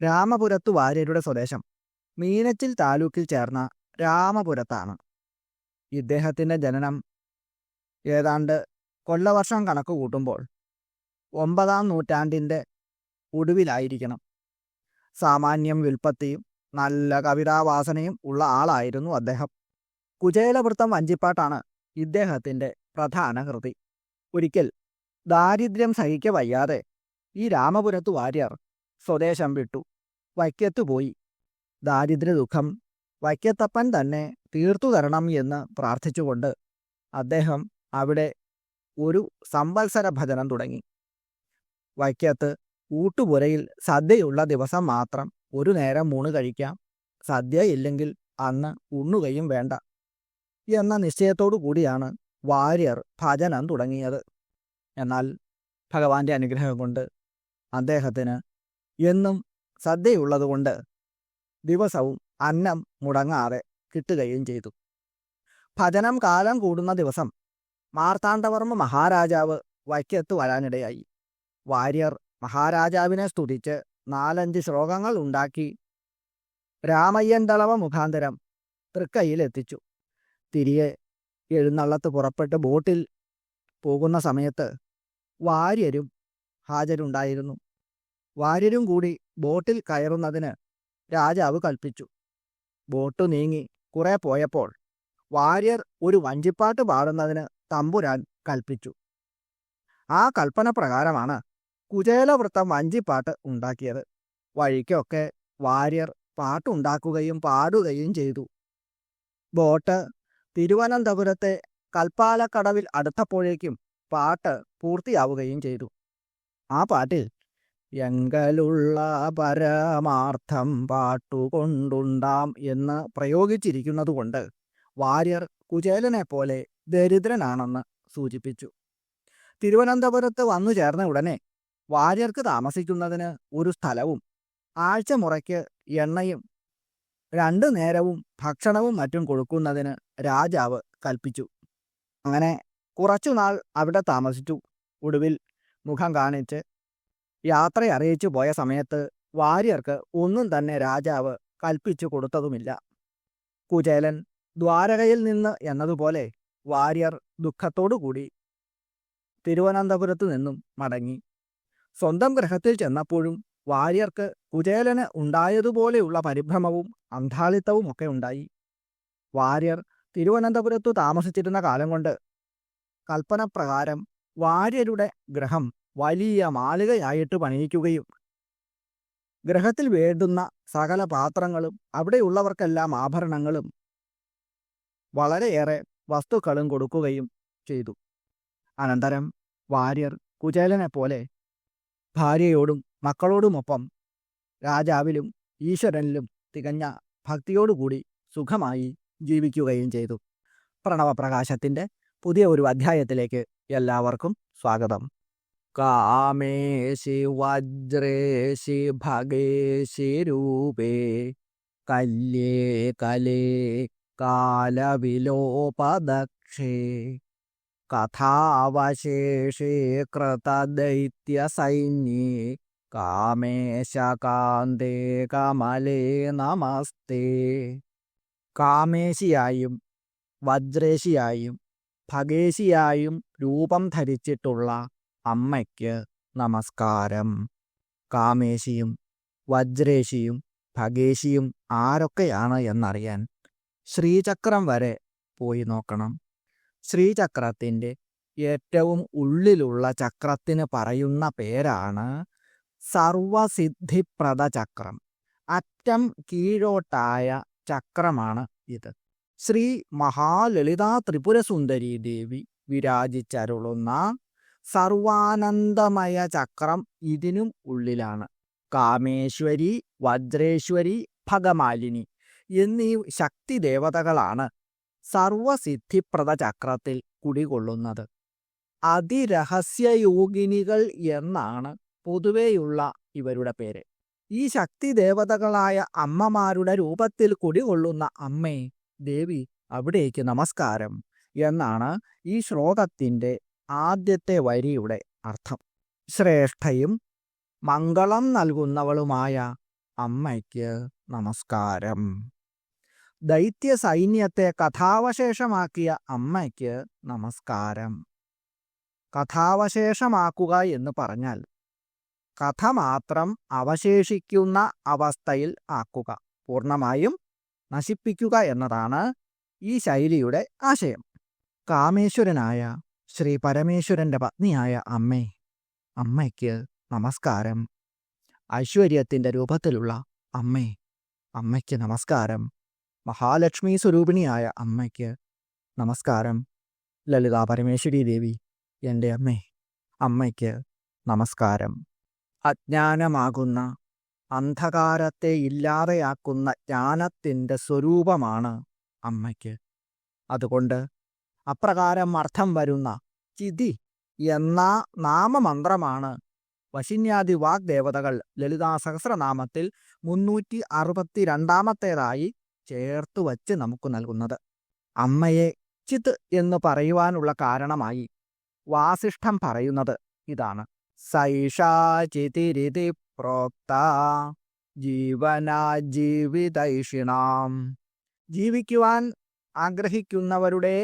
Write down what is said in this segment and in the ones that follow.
രാമപുരത്തു വാര്യരുടെ സ്വദേശം. മീനച്ചിൽ താലൂക്കിൽ ചേർന്ന രാമപുരത്താണ്. ഇദ്ദേഹത്തിന്റെ ജനനം ഏതാണ്ട് കൊല്ലവർഷം കണക്ക് കൂട്ടുമ്പോൾ ഒമ്പതാം നൂറ്റാണ്ടിന്റെ ഒടുവിലായിരിക്കണം. സാമാന്യം വിൽപ്പത്തിയും നല്ല കവിതാവാസനയും ഉള്ള ആളായിരുന്നു അദ്ദേഹം. കുചേലവൃത്തം വഞ്ചിപ്പാട്ടാണ് ഇദ്ദേഹത്തിന്റെ പ്രധാന കൃതി. ഒരിക്കൽ ദാരിദ്ര്യം സഹിക്കവയ്യാതെ ഈ രാമപുരത്തു വാര്യർ സ്വദേശം വിട്ടു വൈക്കത്തു പോയി. ദാരിദ്ര്യ ദുഃഖം വൈക്കത്തപ്പൻ തന്നെ തീർത്തു തരണം എന്ന് പ്രാർത്ഥിച്ചുകൊണ്ട് അദ്ദേഹം അവിടെ ഒരു സംവത്സര ഭജനം തുടങ്ങി. വൈക്കത്ത് ഊട്ടുപുരയിൽ സദ്യയുള്ള ദിവസം മാത്രം ഒരു നേരം ഊണ് കഴിക്കാം. സദ്യ ഇല്ലെങ്കിൽ അന്ന് ഉണ്ണുകയും വേണ്ട. എന്ന നിശ്ചയത്തോടു കൂടിയാണ് വാര്യർ ഭജനം തുടങ്ങിയത്. എന്നാൽ ഭഗവാന്റെ അനുഗ്രഹം കൊണ്ട് അദ്ദേഹത്തിന് എന്നും സദ്യയുള്ളതുകൊണ്ട് ദിവസവും അന്നം മുടങ്ങാതെ കിട്ടുകയും ചെയ്തു. ഭജനം കാലം കൂടുന്ന ദിവസം മാർത്താണ്ഡവർമ്മ മഹാരാജാവ് വൈക്കത്ത് വരാനിടയായി. വാര്യർ മഹാരാജാവിനെ സ്തുതിച്ച് നാലഞ്ച് ശ്ലോകങ്ങൾ ഉണ്ടാക്കി രാമയ്യൻ ദളവ മുഖാന്തരം തൃക്കൈയിൽ എത്തിച്ചു തിരികെ എഴുന്നള്ളത്ത് പുറപ്പെട്ട് ബോട്ടിൽ പോകുന്ന സമയത്ത് വാര്യരും ഹാജരുണ്ടായിരുന്നു. വാര്യരും കൂടി ബോട്ടിൽ കയറുന്നതിന് രാജാവ് കൽപ്പിച്ചു. ബോട്ട് നീങ്ങി കുറെ പോയപ്പോൾ വാര്യർ ഒരു വഞ്ചിപ്പാട്ട് പാടുന്നതിന് തമ്പുരാൻ കൽപ്പിച്ചു. ആ കൽപ്പന പ്രകാരമാണ് കുചേലവൃത്തം വഞ്ചിപ്പാട്ട് ഉണ്ടാക്കിയത്. വഴിക്കൊക്കെ വാര്യർ പാട്ടുണ്ടാക്കുകയും പാടുകയും ചെയ്തു. ബോട്ട് തിരുവനന്തപുരത്തെ കൽപ്പാലക്കടവിൽ അടുത്തപ്പോഴേക്കും പാട്ട് പൂർത്തിയാവുകയും ചെയ്തു. ആ പാട്ടിൽ എങ്കലുള്ള പരമാർത്ഥം പാട്ടുകൊണ്ടുണ്ടാം എന്ന് പ്രയോഗിച്ചിരിക്കുന്നതുകൊണ്ട് വാര്യർ കുചേലനെ പോലെ ദരിദ്രനാണെന്ന് സൂചിപ്പിച്ചു. തിരുവനന്തപുരത്ത് വന്നു ചേർന്ന ഉടനെ വാര്യർക്ക് താമസിക്കുന്നതിന് ഒരു സ്ഥലവും ആഴ്ച മുറയ്ക്ക് എണ്ണയും രണ്ടു നേരവും ഭക്ഷണവും മറ്റും കൊടുക്കുന്നതിന് രാജാവ് കൽപ്പിച്ചു. അങ്ങനെ കുറച്ചുനാൾ അവിടെ താമസിച്ചു. ഒടുവിൽ മുഖം കാണിച്ച് യാത്ര അറിയിച്ചു പോയ സമയത്ത് വാര്യർക്ക് ഒന്നും തന്നെ രാജാവ് കൽപ്പിച്ചു കൊടുത്തതുമില്ല. കുചേലൻ ദ്വാരകയിൽ നിന്ന് എന്നതുപോലെ വാര്യർ ദുഃഖത്തോടുകൂടി തിരുവനന്തപുരത്തു നിന്നും മടങ്ങി. സ്വന്തം ഗ്രഹത്തിൽ ചെന്നപ്പോഴും വാര്യർക്ക് കുചേലന് ഉണ്ടായതുപോലെയുള്ള പരിഭ്രമവും അന്ധാളിത്തവും ഒക്കെ ഉണ്ടായി. വാര്യർ തിരുവനന്തപുരത്തു താമസിച്ചിരുന്ന കാലം കൊണ്ട് കൽപ്പനപ്രകാരം വാര്യരുടെ ഗ്രഹം വലിയ മാളികയായിട്ട് പണിയിക്കുകയും ഗ്രഹത്തിൽ വേണ്ടുന്ന സകല പാത്രങ്ങളും അവിടെയുള്ളവർക്കെല്ലാം ആഭരണങ്ങളും വളരെയേറെ വസ്തുക്കളും കൊടുക്കുകയും ചെയ്തു. അനന്തരം വാര്യർ കുചേലനെ പോലെ ഭാര്യയോടും മക്കളോടുമൊപ്പം രാജാവിലും ഈശ്വരനിലും തികഞ്ഞ ഭക്തിയോടുകൂടി സുഖമായി ജീവിക്കുകയും ചെയ്തു. പ്രണവപ്രകാശത്തിന്റെ പുതിയ ഒരു അധ്യായത്തിലേക്ക് എല്ലാവർക്കും സ്വാഗതം. കാമേശി വജ്രേശി ഭഗേശി രൂപേ കല്യേ കലേ കാലവിലോപദക്ഷേ കഥാവശേഷേ കൃതദൈത്യസൈന്യേ കാമേശകാന്തേ കമലേ നമസ്തേ. കാമേശിയായും വജ്രേശിയായും ഭഗേശിയായും രൂപം ധരിച്ചിട്ടുള്ള അമ്മയ്ക്ക് നമസ്കാരം. കാമേശിയും വജ്രേശിയും ഭഗേശിയും ആരൊക്കെയാണ് എന്നറിയാൻ ശ്രീചക്രം വരെ പോയി നോക്കണം. ശ്രീചക്രത്തിന്റെ ഏറ്റവും ഉള്ളിലുള്ള ചക്രത്തിന് പറയുന്ന പേരാണ് സർവസിദ്ധിപ്രദ ചക്രം അറ്റം കീഴോട്ടായ ചക്രമാണ് ഇത്. ശ്രീ മഹാലളിതാ ത്രിപുരസുന്ദരി ദേവി വിരാജിച്ചരുളുന്ന സർവാനന്ദമയ ചക്രം ഇതിനും ഉള്ളിലാണ്. കാമേശ്വരി വജ്രേശ്വരി ഭഗമാലിനി എന്നീ ശക്തി ദേവതകളാണ് സർവസിദ്ധിപ്രദ ചക്രത്തിൽ കുടികൊള്ളുന്നത്. അതിരഹസ്യയോഗിനികൾ എന്നാണ് പൊതുവെയുള്ള ഇവരുടെ പേര്. ഈ ശക്തി ദേവതകളായ അമ്മമാരുടെ രൂപത്തിൽ കുടികൊള്ളുന്ന അമ്മേ ദേവി അവിടേക്ക് നമസ്കാരം എന്നാണ് ഈ ശ്ലോകത്തിന്റെ ആദ്യത്തെ വരിയുടെ അർത്ഥം. ശ്രേഷ്ഠയും മംഗളം നൽകുന്നവളുമായ അമ്മയ്ക്ക് നമസ്കാരം. ദൈത്യ സൈന്യത്തെ കഥാവശേഷമാക്കിയ അമ്മയ്ക്ക് നമസ്കാരം. കഥാവശേഷമാക്കുക എന്ന് പറഞ്ഞാൽ കഥ മാത്രം അവശേഷിക്കുന്ന അവസ്ഥയിൽ ആക്കുക പൂർണമായും നശിപ്പിക്കുക എന്നതാണ് ഈ ശൈലിയുടെ ആശയം. കാമേശ്വരനായ ശ്രീ പരമേശ്വരന്റെ പത്നിയായ അമ്മേ അമ്മയ്ക്ക് നമസ്കാരം. ഐശ്വര്യത്തിന്റെ രൂപത്തിലുള്ള അമ്മേ അമ്മയ്ക്ക് നമസ്കാരം. മഹാലക്ഷ്മി സ്വരൂപിണിയായ അമ്മയ്ക്ക് നമസ്കാരം. ലളിതാ പരമേശ്വരി ദേവി എന്റെ അമ്മേ അമ്മയ്ക്ക് നമസ്കാരം. അജ്ഞാനമാകുന്ന അന്ധകാരത്തെ ഇല്ലാതെയാക്കുന്ന ജ്ഞാനത്തിന്റെ സ്വരൂപമാണ് അമ്മയ്ക്ക്. അതുകൊണ്ട് അപ്രകാരം അർത്ഥം വരുന്ന ചിതി എന്ന നാമമന്ത്രമാണ്. വശിന്യാദി വാഗ്ദേവതകൾ ലളിതാ സഹസ്രനാമത്തിൽ മുന്നൂറ്റി അറുപത്തി രണ്ടാമത്തേതായി ചേർത്തു വച്ച് നമുക്ക് നൽകുന്നത്. അമ്മയെ ചിത് എന്ന് പറയുവാനുള്ള കാരണമായി വാസിഷ്ഠം പറയുന്നത് ഇതാണ്. സൈഷാ ചിതിരിതി പ്രോക്ത ജീവനാ ജീവിതൈഷിണാം. ജീവിക്കുവാൻ ആഗ്രഹിക്കുന്നവരുടെ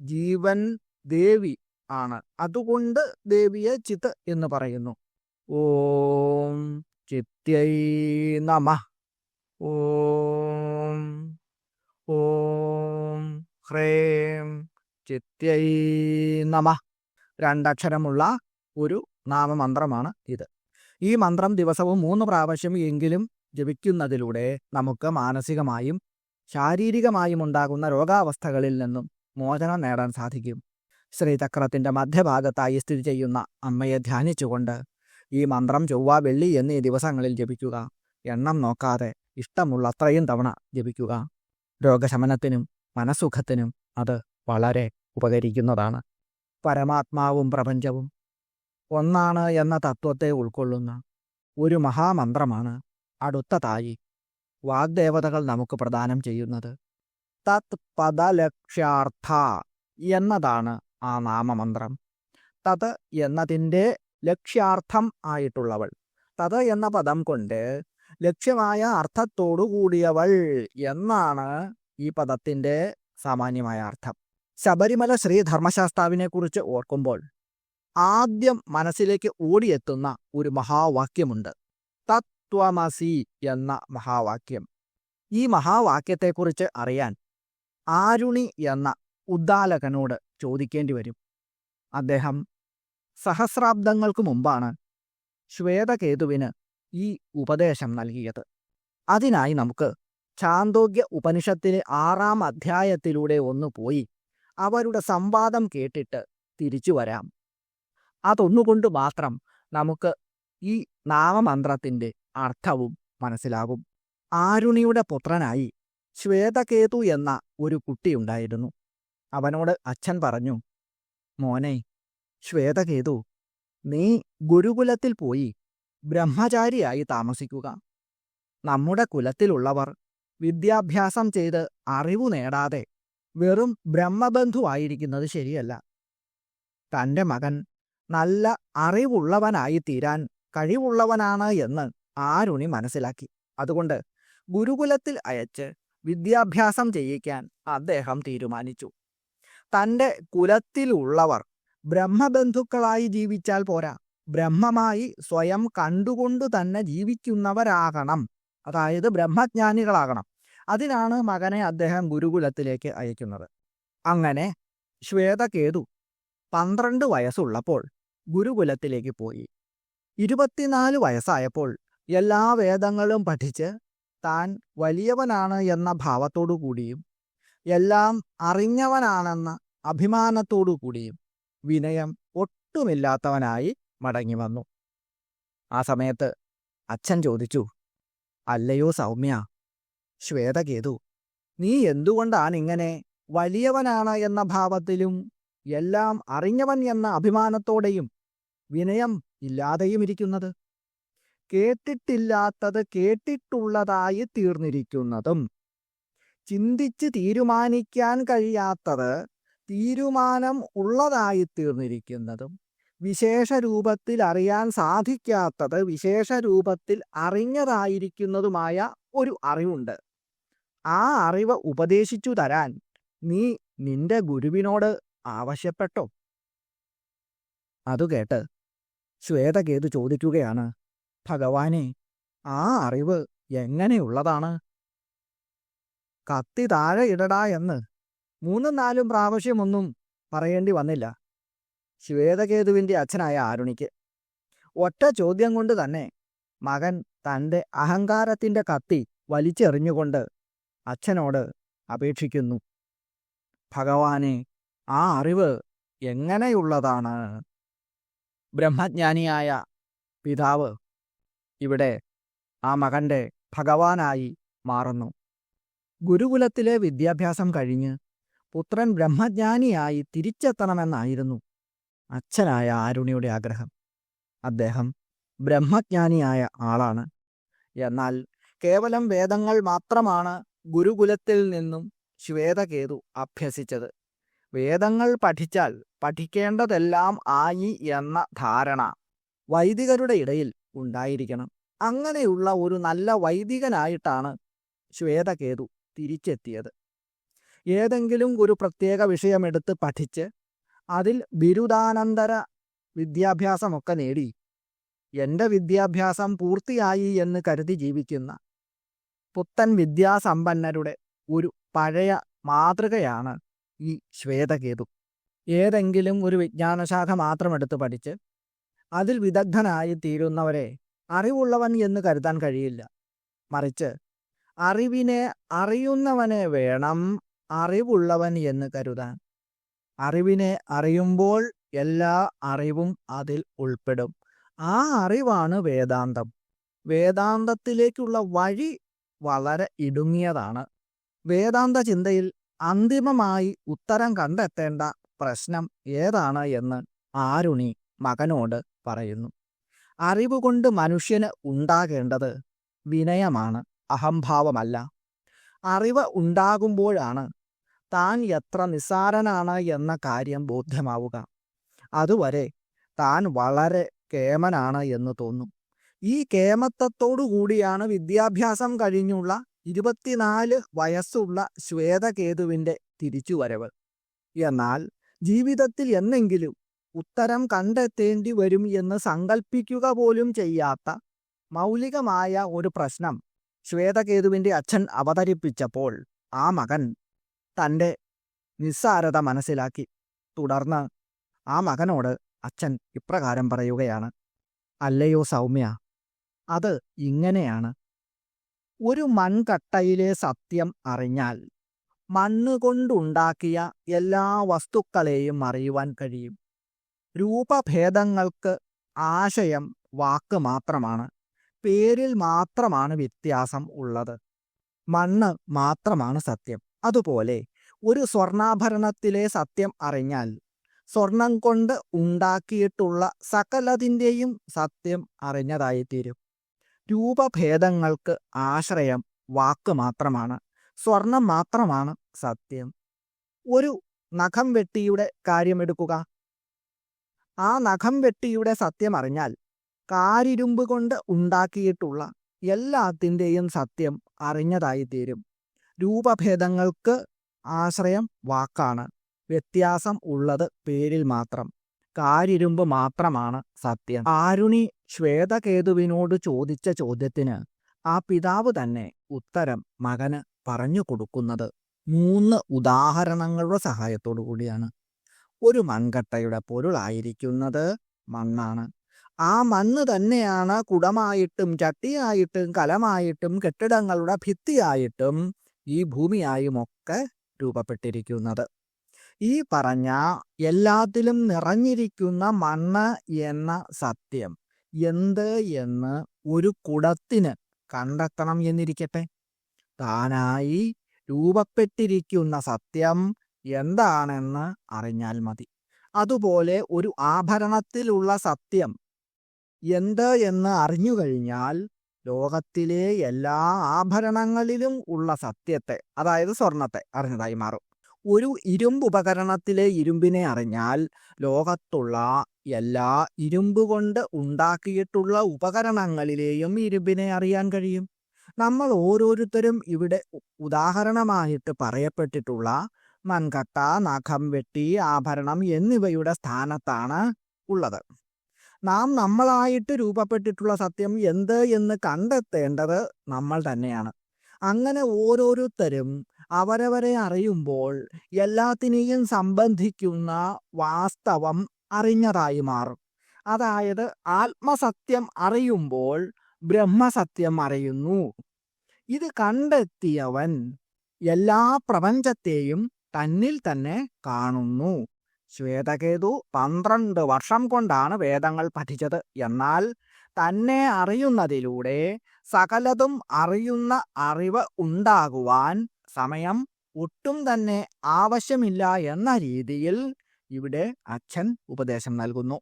ജീവൻ ദേവി ആണ്. അതുകൊണ്ട് ദേവിയെ ചിത്ത് എന്ന് പറയുന്നു. ഓം ചിത്യൈ നമ. ഓം ഓം ഹ്രേം ചിത്യൈ നമ. രണ്ടക്ഷരമുള്ള ഒരു നാമമന്ത്രമാണ് ഇത്. ഈ മന്ത്രം ദിവസവും മൂന്ന് പ്രാവശ്യം എങ്കിലും ജപിക്കുന്നതിലൂടെ നമുക്ക് മാനസികമായും ശാരീരികമായും ഉണ്ടാകുന്ന രോഗാവസ്ഥകളിൽ നിന്നും മോചനം നേടാൻ സാധിക്കും. ശ്രീചക്രത്തിന്റെ മധ്യഭാഗത്തായി സ്ഥിതി ചെയ്യുന്ന അമ്മയെ ധ്യാനിച്ചുകൊണ്ട് ഈ മന്ത്രം ചൊവ്വ വെള്ളി എന്നീ ദിവസങ്ങളിൽ ജപിക്കുക. എണ്ണം നോക്കാതെ ഇഷ്ടമുള്ള അത്രയും തവണ ജപിക്കുക. രോഗശമനത്തിനും മനസുഖത്തിനും അത് വളരെ ഉപകരിക്കുന്നതാണ്. പരമാത്മാവും പ്രപഞ്ചവും ഒന്നാണ് എന്ന തത്വത്തെ ഉൾക്കൊള്ളുന്ന ഒരു മഹാമന്ത്രമാണ് അടുത്തതായി വാഗ്ദേവതകൾ നമുക്ക് പ്രദാനം ചെയ്യുന്നത്. തത് പദലക്ഷ്യാർത്ഥ എന്നതാണ് ആ നാമമന്ത്രം. തത് എന്നതിന്റെ ലക്ഷ്യാർത്ഥം ആയിട്ടുള്ളവൾ. തത് എന്ന പദം കൊണ്ട് ലക്ഷ്യമായ അർത്ഥത്തോടു കൂടിയവൾ എന്നാണ് ഈ പദത്തിന്റെ സാമാന്യമായ അർത്ഥം. ശബരിമല ശ്രീ ധർമ്മശാസ്താവിനെ കുറിച്ച് ഓർക്കുമ്പോൾ ആദ്യം മനസ്സിലേക്ക് ഓടിയെത്തുന്ന ഒരു മഹാവാക്യമുണ്ട്. തത്വമസി എന്ന മഹാവാക്യം. ഈ മഹാവാക്യത്തെക്കുറിച്ച് അറിയാൻ ആരുണി എന്ന ഉദ്ദാലകനോട് ചോദിക്കേണ്ടി വരും. അദ്ദേഹം സഹസ്രാബ്ദങ്ങൾക്ക് മുമ്പാണ് ശ്വേതകേതുവിന് ഈ ഉപദേശം നൽകിയത്. അതിനായി നമുക്ക് ചാന്തോഗ്യ ഉപനിഷത്തിലെ ആറാം അധ്യായത്തിലൂടെ ഒന്നു പോയി അവരുടെ സംവാദം കേട്ടിട്ട് തിരിച്ചു വരാം. അതൊന്നുകൊണ്ട് മാത്രം നമുക്ക് ഈ നാമമന്ത്രത്തിന്റെ അർത്ഥവും മനസ്സിലാകും ആരുണിയുടെ പുത്രനായി ശ്വേതകേതു എന്ന ഒരു കുട്ടിയുണ്ടായിരുന്നു അവനോട് അച്ഛൻ പറഞ്ഞു മോനെ ശ്വേതകേതു നീ ഗുരുകുലത്തിൽ പോയി ബ്രഹ്മചാരിയായി താമസിക്കുക. നമ്മുടെ കുലത്തിലുള്ളവർ വിദ്യാഭ്യാസം ചെയ്ത് അറിവു നേടാതെ വെറും ബ്രഹ്മബന്ധുവായിരിക്കുന്നത് ശരിയല്ല. തന്റെ മകൻ നല്ല അറിവുള്ളവനായി തീരാൻ കഴിവുള്ളവനാണ് എന്ന് ആരുണി മനസ്സിലാക്കി. അതുകൊണ്ട് ഗുരുകുലത്തിൽ അയച്ച് വിദ്യാഭ്യാസം ചെയ്യിക്കാൻ അദ്ദേഹം തീരുമാനിച്ചു. തന്റെ കുലത്തിലുള്ളവർ ബ്രഹ്മബന്ധുക്കളായി ജീവിച്ചാൽ പോരാ. ബ്രഹ്മമായി സ്വയം കണ്ടുകൊണ്ട് തന്നെ ജീവിക്കുന്നവരാകണം. അതായത് ബ്രഹ്മജ്ഞാനികളാകണം. അതിനാണ് മകനെ അദ്ദേഹം ഗുരുകുലത്തിലേക്ക് അയക്കുന്നത്. അങ്ങനെ ശ്വേതകേതു പന്ത്രണ്ട് വയസ്സുള്ളപ്പോൾ ഗുരുകുലത്തിലേക്ക് പോയി. ഇരുപത്തിനാല് വയസ്സായപ്പോൾ എല്ലാ വേദങ്ങളും പഠിച്ച് താൻ വലിയവനാണ് എന്ന ഭാവത്തോടു കൂടിയും എല്ലാം അറിഞ്ഞവനാണെന്ന അഭിമാനത്തോടു കൂടിയും വിനയം ഒട്ടുമില്ലാത്തവനായി മടങ്ങി വന്നു. ആ സമയത്ത് അച്ഛൻ ചോദിച്ചു അല്ലയോ സൗമ്യ ശ്വേതകേതു നീ എന്തുകൊണ്ടാണ് ഇങ്ങനെ വലിയവനാണ് എന്ന ഭാവത്തിലും എല്ലാം അറിഞ്ഞവൻ എന്ന അഭിമാനത്തോടെയും വിനയം ഇല്ലാതെയും ഇരിക്കുന്നത് കേട്ടിട്ടില്ലാത്തത് കേട്ടിട്ടുള്ളതായി തീർന്നിരിക്കുന്നതും. ചിന്തിച്ച് തീരുമാനിക്കാൻ കഴിയാത്തത് തീരുമാനം ഉള്ളതായി തീർന്നിരിക്കുന്നതും. വിശേഷ രൂപത്തിൽ അറിയാൻ സാധിക്കാത്തത് വിശേഷ രൂപത്തിൽ അറിഞ്ഞതായിരിക്കുന്നതുമായ ഒരു അറിവുണ്ട്. ആ അറിവ് ഉപദേശിച്ചു തരാൻ നീ നിന്റെ ഗുരുവിനോട് ആവശ്യപ്പെട്ടോ? അതുകേട്ട് ശ്വേതകേതു ചോദിക്കുകയാണ്. ഭഗവാനെ ആ അറിവ് എങ്ങനെയുള്ളതാണ്? കത്തി താഴെ ഇടടാ എന്ന് മൂന്നും നാലും പ്രാവശ്യമൊന്നും പറയേണ്ടി വന്നില്ല. ശ്വേതകേതുവിന്റെ അച്ഛനായ ആരുണിക്ക്. ഒറ്റ ചോദ്യം കൊണ്ട് തന്നെ മകൻ തന്റെ അഹങ്കാരത്തിന്റെ കത്തി വലിച്ചെറിഞ്ഞുകൊണ്ട് അച്ഛനോട് അപേക്ഷിക്കുന്നു. ഭഗവാനെ ആ അറിവ് എങ്ങനെയുള്ളതാണ്? ബ്രഹ്മജ്ഞാനിയായ പിതാവ് ഇവിടെ ആ മകന്റെ ഭഗവാനായി മാറുന്നു. ഗുരുകുലത്തിലെ വിദ്യാഭ്യാസം കഴിഞ്ഞ് പുത്രൻ ബ്രഹ്മജ്ഞാനിയായി തിരിച്ചെത്തണമെന്നായിരുന്നു അച്ഛനായ ആരുണിയുടെ ആഗ്രഹം. അദ്ദേഹം ബ്രഹ്മജ്ഞാനിയായ ആളാണ്. എന്നാൽ കേവലം വേദങ്ങൾ മാത്രമാണ് ഗുരുകുലത്തിൽ നിന്നും ശ്വേതകേതു അഭ്യസിച്ചത്. വേദങ്ങൾ പഠിച്ചാൽ പഠിക്കേണ്ടതെല്ലാം ആയി എന്ന ധാരണ വൈദികരുടെ ഇടയിൽ ഉണ്ടായിരിക്കണം. അങ്ങനെയുള്ള ഒരു നല്ല വൈദികനായിട്ടാണ് ശ്വേതകേതു തിരിച്ചെത്തിയത്. ഏതെങ്കിലും ഒരു പ്രത്യേക വിഷയമെടുത്ത് പഠിച്ച് അതിൽ ബിരുദാനന്തര വിദ്യാഭ്യാസമൊക്കെ നേടി. എന്റെ വിദ്യാഭ്യാസം പൂർത്തിയായി എന്ന് കരുതി ജീവിക്കുന്ന പുത്തൻ വിദ്യാസമ്പന്നരുടെ ഒരു പഴയ മാതൃകയാണ് ഈ ശ്വേതകേതു. ഏതെങ്കിലും ഒരു വിജ്ഞാനശാഖ മാത്രം എടുത്ത് പഠിച്ച് അതിൽ വിദഗ്ധനായി തീരുന്നവരെ അറിവുള്ളവൻ എന്ന് കരുതാൻ കഴിയില്ല. മറിച്ച് അറിവിനെ അറിയുന്നവനെ വേണം അറിവുള്ളവൻ എന്ന് കരുതാൻ. അറിവിനെ അറിയുമ്പോൾ എല്ലാ അറിവും അതിൽ ഉൾപ്പെടും. ആ അറിവാണ് വേദാന്തം. വേദാന്തത്തിലേക്കുള്ള വഴി വളരെ ഇടുങ്ങിയതാണ്. വേദാന്ത ചിന്തയിൽ അന്തിമമായി ഉത്തരം കണ്ടെത്തേണ്ട പ്രശ്നം ഏതാണ് എന്ന് ആരുണി മകനോട് പറയുന്നു. അറിവ് കൊണ്ട് മനുഷ്യന് ഉണ്ടാകേണ്ടത് വിനയമാണ് അഹംഭാവമല്ല. അറിവ് ഉണ്ടാകുമ്പോഴാണ് താൻ എത്ര നിസ്സാരനാണ് എന്ന കാര്യം ബോധ്യമാവുക. അതുവരെ താൻ വളരെ കേമനാണ് എന്ന് തോന്നും. ഈ കേമത്വത്തോടുകൂടിയാണ് വിദ്യാഭ്യാസം കഴിഞ്ഞുള്ള ഇരുപത്തിനാല് വയസ്സുള്ള ശ്വേതകേതുവിന്റെ തിരിച്ചുവരവ്. എന്നാൽ ജീവിതത്തിൽ എന്നെങ്കിലും ഉത്തരം കണ്ടെത്തേണ്ടി വരും എന്ന് സങ്കല്പിക്കുക പോലും ചെയ്യാത്ത മൗലികമായ ഒരു പ്രശ്നം. ശ്വേതകേതുവിന്റെ അച്ഛൻ അവതരിപ്പിച്ചപ്പോൾ ആ മകൻ തന്റെ നിസ്സാരത മനസ്സിലാക്കി. തുടർന്ന് ആ മകനോട് അച്ഛൻ ഇപ്രകാരം പറയുകയാണ് അല്ലയോ സൗമ്യ അത് ഇങ്ങനെയാണ്. ഒരു മൺകട്ടയിലെ സത്യം അറിഞ്ഞാൽ മണ്ണ് കൊണ്ടുണ്ടാക്കിയ എല്ലാ വസ്തുക്കളെയും അറിയുവാൻ കഴിയും. രൂപഭേദങ്ങൾക്ക് ആശയം വാക്ക് മാത്രമാണ്. പേരിൽ മാത്രമാണ് വ്യത്യാസം ഉള്ളത്. മണ്ണ് മാത്രമാണ് സത്യം. അതുപോലെ ഒരു സ്വർണാഭരണത്തിലെ സത്യം അറിഞ്ഞാൽ സ്വർണം കൊണ്ട് ഉണ്ടാക്കിയിട്ടുള്ള സകലതിന്റെയും സത്യം അറിഞ്ഞതായിത്തീരും. രൂപഭേദങ്ങൾക്ക് ആശ്രയം വാക്ക് മാത്രമാണ്. സ്വർണം മാത്രമാണ് സത്യം. ഒരു നഖം വെട്ടിയുടെ കാര്യമെടുക്കുക. ആ നഖം വെട്ടിയുടെ സത്യം അറിഞ്ഞാൽ കാരിരുമ്പ് കൊണ്ട് ഉണ്ടാക്കിയിട്ടുള്ള എല്ലാത്തിന്റെയും സത്യം അറിഞ്ഞതായിത്തീരും. രൂപഭേദങ്ങൾക്ക് ആശ്രയം വാക്കാണ്. വ്യത്യാസം ഉള്ളത് പേരിൽ മാത്രം. കാരിരുമ്പ് മാത്രമാണ് സത്യം. ആരുണി ശ്വേതകേതുവിനോട് ചോദിച്ച ചോദ്യത്തിന് ആ പിതാവ് തന്നെ ഉത്തരം മകന് പറഞ്ഞു കൊടുക്കുന്നത്. മൂന്ന് ഉദാഹരണങ്ങളുടെ സഹായത്തോടു കൂടിയാണ്. ഒരു മൺകട്ടയുടെ പൊരുളായിരിക്കുന്നത് മണ്ണാണ്. ആ മണ്ണ് തന്നെയാണ് കുടമായിട്ടും ചട്ടിയായിട്ടും കലമായിട്ടും കെട്ടിടങ്ങളുടെ ഭിത്തിയായിട്ടും ഈ ഭൂമിയായും ഒക്കെ രൂപപ്പെട്ടിരിക്കുന്നത്. ഈ പറഞ്ഞ എല്ലാത്തിലും നിറഞ്ഞിരിക്കുന്ന മണ്ണ് എന്ന സത്യം എന്ത് എന്ന് ഒരു കുടത്തിന് കണ്ടെത്തണം എന്നിരിക്കട്ടെ. താനായി രൂപപ്പെട്ടിരിക്കുന്ന സത്യം എന്താണെന്ന് അറിഞ്ഞാൽ മതി. അതുപോലെ ഒരു ആഭരണത്തിലുള്ള സത്യം എന്ത് എന്ന് അറിഞ്ഞു കഴിഞ്ഞാൽ ലോകത്തിലെ എല്ലാ ആഭരണങ്ങളിലും ഉള്ള സത്യത്തെ അതായത് സ്വർണത്തെ അറിഞ്ഞതായി മാറും. ഒരു ഇരുമ്പ് ഉപകരണത്തിലെ ഇരുമ്പിനെ അറിഞ്ഞാൽ ലോകത്തുള്ള എല്ലാ ഇരുമ്പ് കൊണ്ട് ഉണ്ടാക്കിയിട്ടുള്ള ഉപകരണങ്ങളിലെയും ഇരുമ്പിനെ അറിയാൻ കഴിയും. നമ്മൾ ഓരോരുത്തരും ഇവിടെ ഉദാഹരണമായിട്ട് പറയപ്പെട്ടിട്ടുള്ള മൺകട്ട നഖം വെട്ടി ആഭരണം എന്നിവയുടെ സ്ഥാനത്താണ് ഉള്ളത്. നാം നമ്മളായിട്ട് രൂപപ്പെട്ടിട്ടുള്ള സത്യം എന്ത് എന്ന് കണ്ടെത്തേണ്ടത് നമ്മൾ തന്നെയാണ്. അങ്ങനെ ഓരോരുത്തരും അവരവരെ അറിയുമ്പോൾ എല്ലാത്തിനെയും സംബന്ധിക്കുന്ന വാസ്തവം അറിഞ്ഞതായി മാറും. അതായത് ആത്മസത്യം അറിയുമ്പോൾ ബ്രഹ്മസത്യം അറിയുന്നു. ഇത് കണ്ടെത്തിയവൻ എല്ലാ പ്രപഞ്ചത്തെയും തന്നിൽ തന്നെ കാണുന്നു. ശ്വേതകേതു പന്ത്രണ്ട് വർഷം കൊണ്ടാണ് വേദങ്ങൾ പഠിച്ചത്. എന്നാൽ തന്നെ അറിയുന്നതിലൂടെ സകലതും അറിയുന്ന അറിവ് ഉണ്ടാകുവാൻ സമയം ഒട്ടും തന്നെ ആവശ്യമില്ല എന്ന രീതിയിൽ ഇവിടെ അച്ഛൻ ഉപദേശം നൽകുന്നു.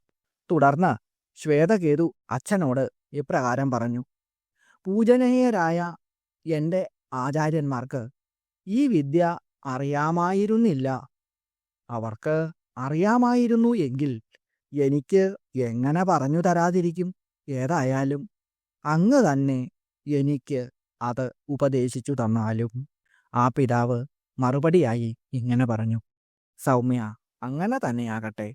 തുടർന്ന് ശ്വേതകേതു അച്ഛനോട് ഇപ്രകാരം പറഞ്ഞു. പൂജനീയരായ എന്റെ ആചാര്യന്മാർക്ക് ഈ വിദ്യ അറിയാമായിരുന്നില്ല. അവർക്ക് അറിയാമായിരുന്നു എങ്കിൽ എനിക്ക് എങ്ങനെ പറഞ്ഞു തരാതിരിക്കും? ഏതായാലും അങ്ങ് തന്നെ എനിക്ക് അത് ഉപദേശിച്ചു തന്നാലും ആ പിതാവ് മറുപടിയായി ഇങ്ങനെ പറഞ്ഞു. സൗമ്യ അങ്ങനെ തന്നെയാകട്ടെ.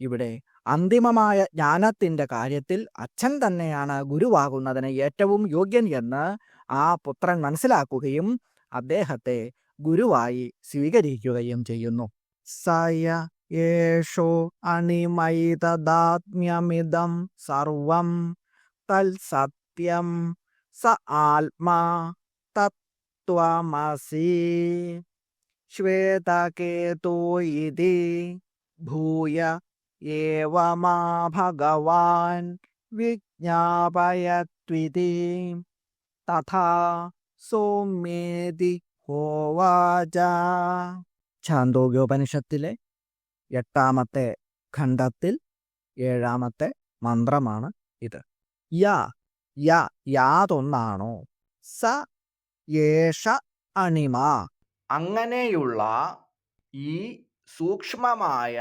ഇവിടെ അന്തിമമായ ജ്ഞാനത്തിന്റെ കാര്യത്തിൽ അച്ഛൻ തന്നെയാണ് ഗുരുവാകുന്നതിന് ഏറ്റവും യോഗ്യൻ എന്ന് ആ പുത്രൻ മനസ്സിലാക്കുകയും അദ്ദേഹത്തെ ഗുരുവായി സ്വീകരിക്കുകയും ചെയ്യുന്നു. സയ യേഷോ അണിമൈതദാത്മ്യമിതം സർവം തൽസത്യം സ ആത്മാ തത്വമസി ശ്വേതകേതോ ഇതി ഭൂയ ഏവമാ ഭഗവാൻ വിജ്ഞാപയത്വിതി തഥാ സൗമ്യേതി ഹോവാച ഛാന്തോഗ്യോപനിഷത്തിലെ എട്ടാമത്തെ ഖണ്ഡത്തിൽ ഏഴാമത്തെ മന്ത്രമാണ് ഇത്. യ യ യാതൊന്നാണോ? സ യേഷ അണിമ. അങ്ങനെയുള്ള ഈ സൂക്ഷ്മമായ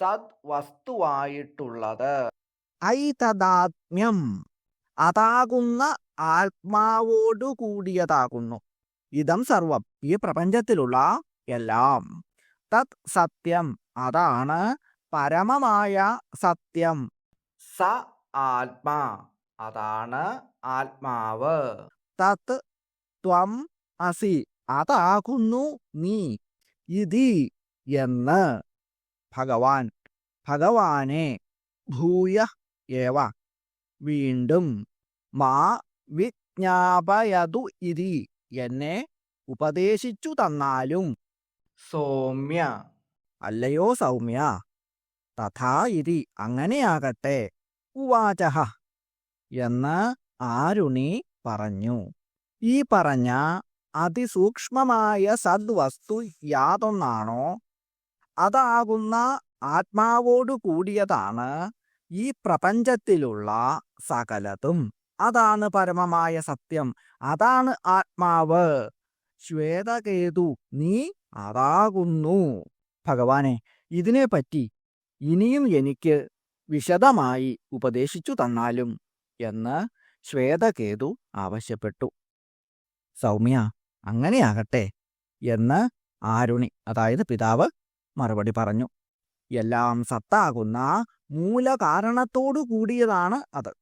സദ് വസ്തുവായിട്ടുള്ളത് ഐതദാത്മ്യം. അതാകുന്ന ആത്മാവോടു കൂടിയതാകുന്നു ഇതം സർവം ഈ പ്രപഞ്ചത്തിലുള്ള എല്ലാം. തത് സത്യം. അതാണ് പരമമായ സത്യം. സ ആത്മാ. അതാണ് ആത്മാവ്. തത് ത്വം അസി. അതാകുന്നു നീ. ഇതി എന്ന്. ഭഗവാൻ. ഭഗവാനെ ഭൂയ ഏവ. വീണ്ടും മാ വിജ്ഞാപയതു ഇതി. എന്നെ ഉപദേശിച്ചു തന്നാലും സൗമ്യ. അല്ലയോ സൗമ്യ? തഥാ ഇതി അങ്ങനെയാകട്ടെ ഉവാചഹ. എന്ന് ആരുണി പറഞ്ഞു. ഈ പറഞ്ഞ അതിസൂക്ഷ്മമായ സദ്വസ്തു യാതൊന്നാണോ? അതാകുന്ന ആത്മാവോടു കൂടിയതാണ് ഈ പ്രപഞ്ചത്തിലുള്ള സകലതും. അതാണ് പരമമായ സത്യം. അതാണ് ആത്മാവ്. ശ്വേതകേതു നീ അതാകുന്നു. ഭഗവാനെ ഇതിനെപ്പറ്റി ഇനിയും എനിക്ക് വിശദമായി ഉപദേശിച്ചു തന്നാലും എന്ന് ശ്വേതകേതു ആവശ്യപ്പെട്ടു. സൗമ്യ അങ്ങനെയാകട്ടെ എന്ന് ആരുണി അതായത് പിതാവ് മറുപടി പറഞ്ഞു. എല്ലാം സത്താകുന്ന മൂലകാരണത്തോടു കൂടിയതാണ് അത്.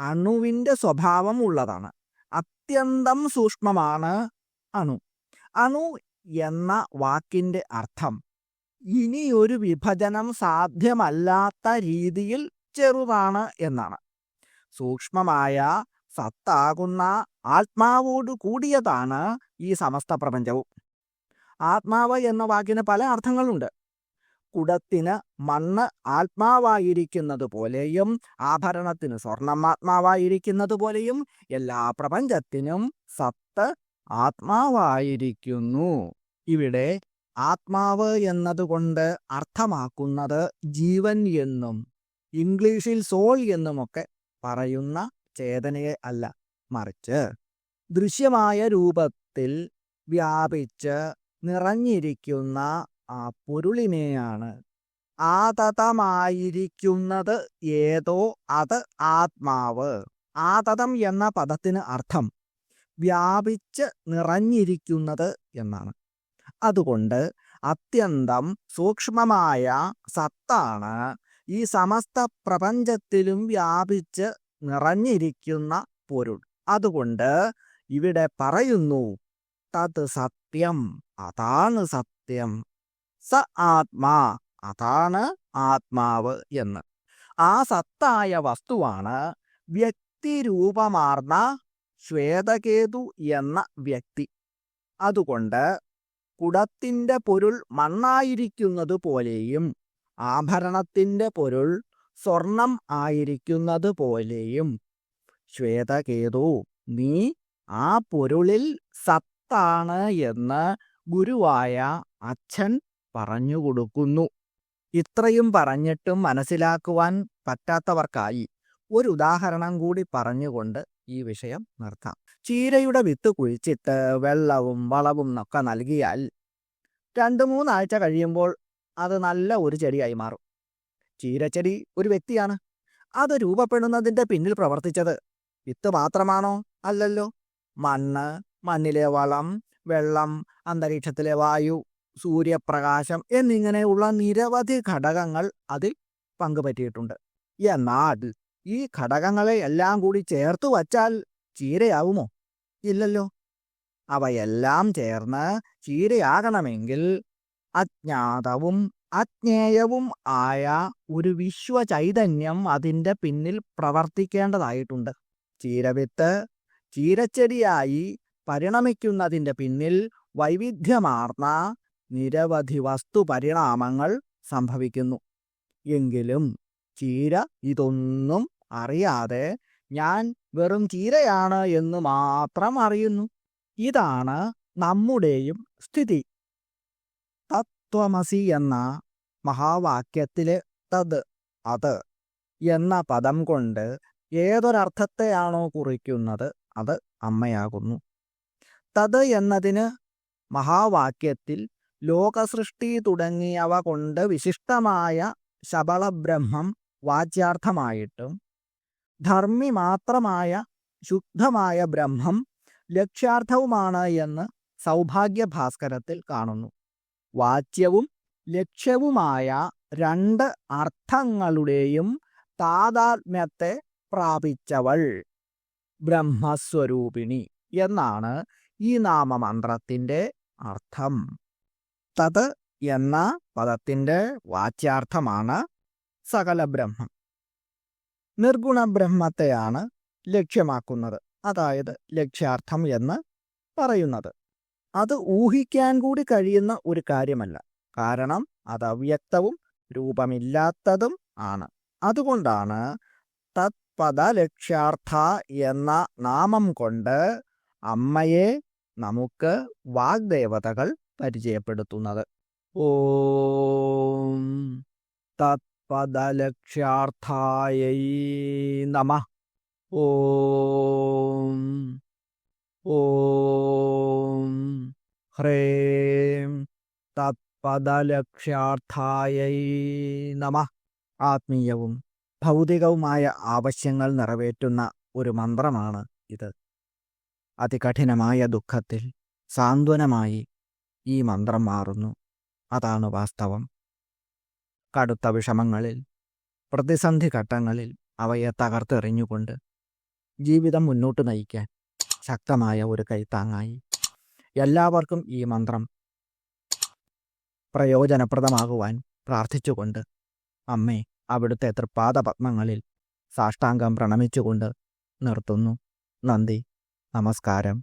അണുവിന്റെ സ്വഭാവം ഉള്ളതാണ്. അത്യന്തം സൂക്ഷ്മമാണ് അണു. അണു എന്ന വാക്കിന്റെ അർത്ഥം ഇനിയൊരു വിഭജനം സാധ്യമല്ലാത്ത രീതിയിൽ ചെറുതാണ് എന്നാണ്. സൂക്ഷ്മമായ സത്താകുന്ന ആത്മാവോട് കൂടിയതാണ് ഈ സമസ്ത പ്രപഞ്ചവും. ആത്മാവ് എന്ന വാക്കിന് പല അർത്ഥങ്ങളുണ്ട്. കുടത്തിന് മണ്ണ് ആത്മാവായിരിക്കുന്നത് പോലെയും ആഭരണത്തിന് സ്വർണം ആത്മാവായിരിക്കുന്നത് പോലെയും എല്ലാ പ്രപഞ്ചത്തിനും സത്ത് ആത്മാവായിരിക്കുന്നു. ഇവിടെ ആത്മാവ് എന്നതുകൊണ്ട് അർത്ഥമാക്കുന്നത് ജീവൻ എന്നും ഇംഗ്ലീഷിൽ സോൾ എന്നുമൊക്കെ പറയുന്ന ചേതനയെ അല്ല മറിച്ച് ദൃശ്യമായ രൂപത്തിൽ വ്യാപിച്ച് നിറഞ്ഞിരിക്കുന്ന ആ പൊരുളിനെയാണ് ആതതമായിരിക്കുന്നത് ഏതോ അത് ആത്മാവ്. ആതതം എന്ന പദത്തിന് അർത്ഥം വ്യാപിച്ച് നിറഞ്ഞിരിക്കുന്നത് എന്നാണ്. അതുകൊണ്ട് അത്യന്തം സൂക്ഷ്മമായ സത്താണ് ഈ സമസ്ത പ്രപഞ്ചത്തിലും വ്യാപിച്ച് നിറഞ്ഞിരിക്കുന്ന പൊരുൾ. അതുകൊണ്ട് ഇവിടെ പറയുന്നു തത് സത്യം അതാണ് സത്യം സ ആത്മാ അതാണ് ആത്മാവ് എന്ന്. ആ സത്തായ വസ്തുവാണ് വ്യക്തിരൂപമാർന്ന ശ്വേതകേതു എന്ന വ്യക്തി. അതുകൊണ്ട് കുടത്തിന്റെ പൊരുൾ മണ്ണായിരിക്കുന്നത് പോലെയും ആഭരണത്തിന്റെ പൊരുൾ സ്വർണം ആയിരിക്കുന്നത് പോലെയും ശ്വേതകേതു നീ ആ പൊരുളിൽ സത്താണ് എന്ന് ഗുരുവായ അച്ഛൻ പറഞ്ഞു കൊടുക്കുന്നു. ഇത്രയും പറഞ്ഞിട്ടും മനസ്സിലാക്കുവാൻ പറ്റാത്തവർക്കായി ഒരു ഉദാഹരണം കൂടി പറഞ്ഞുകൊണ്ട് ഈ വിഷയം നിർത്താം. ചീരയുടെ വിത്ത് കുഴിച്ചിട്ട് വെള്ളവും വളവും ഒക്കെ നൽകിയാൽ രണ്ട് മൂന്നാഴ്ച കഴിയുമ്പോൾ അത് നല്ല ഒരു ചെടിയായി മാറും. ചീരച്ചെടി ഒരു വ്യക്തിയാണ്. അത് രൂപപ്പെടുന്നതിന്റെ പിന്നിൽ പ്രവർത്തിച്ചത് വിത്ത് മാത്രമാണോ അല്ലല്ലോ? മണ്ണ് മണ്ണിലെ വളം വെള്ളം അന്തരീക്ഷത്തിലെ വായു സൂര്യപ്രകാശം എന്നിങ്ങനെയുള്ള നിരവധി ഘടകങ്ങൾ അതിൽ പങ്കുപറ്റിയിട്ടുണ്ട്. എന്നാൽ ഈ ഘടകങ്ങളെ എല്ലാം കൂടി ചേർത്ത് വച്ചാൽ ചീരയാവുമോ? ഇല്ലല്ലോ. അവയെല്ലാം ചേർന്ന് ചീരയാകണമെങ്കിൽ അജ്ഞാതവും അജ്ഞേയവും ആയ ഒരു വിശ്വചൈതന്യം അതിന്റെ പിന്നിൽ പ്രവർത്തിക്കേണ്ടതായിട്ടുണ്ട്. ചീരവിത്ത് ചീരച്ചെടിയായി പരിണമിക്കുന്നതിന്റെ പിന്നിൽ വൈവിധ്യമാർന്ന നിരവധി വസ്തുപരിണാമങ്ങൾ സംഭവിക്കുന്നു. എങ്കിലും ചീര ഇതൊന്നും അറിയാതെ ഞാൻ വെറും ചീരയാണ് എന്ന് മാത്രം അറിയുന്നു. ഇതാണ് നമ്മുടെയും സ്ഥിതി. തത്വമസി എന്ന മഹാവാക്യത്തിലെ തത് അത് എന്ന പദം കൊണ്ട് ഏതൊരർത്ഥത്തെയാണോ കുറിക്കുന്നത് അത് അമ്മയാകുന്നു. തത് എന്നതിന് മഹാവാക്യത്തിൽ ലോകസൃഷ്ടി തുടങ്ങിയവ കൊണ്ട് വിശിഷ്ടമായ ശബളബ്രഹ്മം വാച്യാർത്ഥമായിട്ടും ധർമ്മി മാത്രമായ ശുദ്ധമായ ബ്രഹ്മം ലക്ഷ്യാർത്ഥവുമാണ് എന്ന് സൗഭാഗ്യ ഭാസ്കരത്തിൽ കാണുന്നു. വാച്യവും ലക്ഷ്യവുമായ രണ്ട് അർത്ഥങ്ങളുടെയും താതാത്മ്യത്തെ പ്രാപിച്ചവൾ ബ്രഹ്മസ്വരൂപിണി എന്നാണ് ഈ നാമമന്ത്രത്തിന്റെ അർത്ഥം. തത് എന്ന പദത്തിന്റെ വാച്യാർത്ഥമാണ് സകല ബ്രഹ്മം. നിർഗുണ ബ്രഹ്മത്തെയാണ് ലക്ഷ്യമാക്കുന്നത്. അതായത് ലക്ഷ്യാർത്ഥം എന്ന് പറയുന്നത്. അത് ഊഹിക്കാൻ കൂടി കഴിയുന്ന ഒരു കാര്യമല്ല. കാരണം അത് അവ്യക്തവും രൂപമില്ലാത്തതും ആണ്. അതുകൊണ്ടാണ് തത്പദലക്ഷ്യാർത്ഥ എന്ന നാമം കൊണ്ട് അമ്മയെ നമുക്ക് വാഗ്ദേവതകൾ പരിചയപ്പെടുത്തുന്നത്. ഓം തത്പദലക്ഷ്യാർത്ഥായൈ നമ. ഓം ഓം ഹ്രേം തത്പദലക്ഷ്യാർത്ഥായൈ നമ. ആത്മീയവും ഭൗതികവുമായ ആവശ്യങ്ങൾ നിറവേറ്റുന്ന ഒരു മന്ത്രമാണ് ഇത്. അതികഠിനമായ ദുഃഖത്തിൽ സാന്ത്വനമായി ഈ മന്ത്രം മാറുന്നു. അതാണ് വാസ്തവം. കടുത്ത വിഷമങ്ങളിൽ പ്രതിസന്ധി ഘട്ടങ്ങളിൽ അവയെ തകർത്തെറിഞ്ഞുകൊണ്ട് ജീവിതം മുന്നോട്ട് നയിക്കാൻ ശക്തമായ ഒരു കൈത്താങ്ങായി എല്ലാവർക്കും ഈ മന്ത്രം പ്രയോജനപ്രദമാകുവാൻ പ്രാർത്ഥിച്ചുകൊണ്ട് അമ്മേ അവിടുത്തെ തൃപ്പാദപത്മങ്ങളിൽ സാഷ്ടാംഗം പ്രണമിച്ചുകൊണ്ട് നിർത്തുന്നു. നന്ദി. നമസ്കാരം.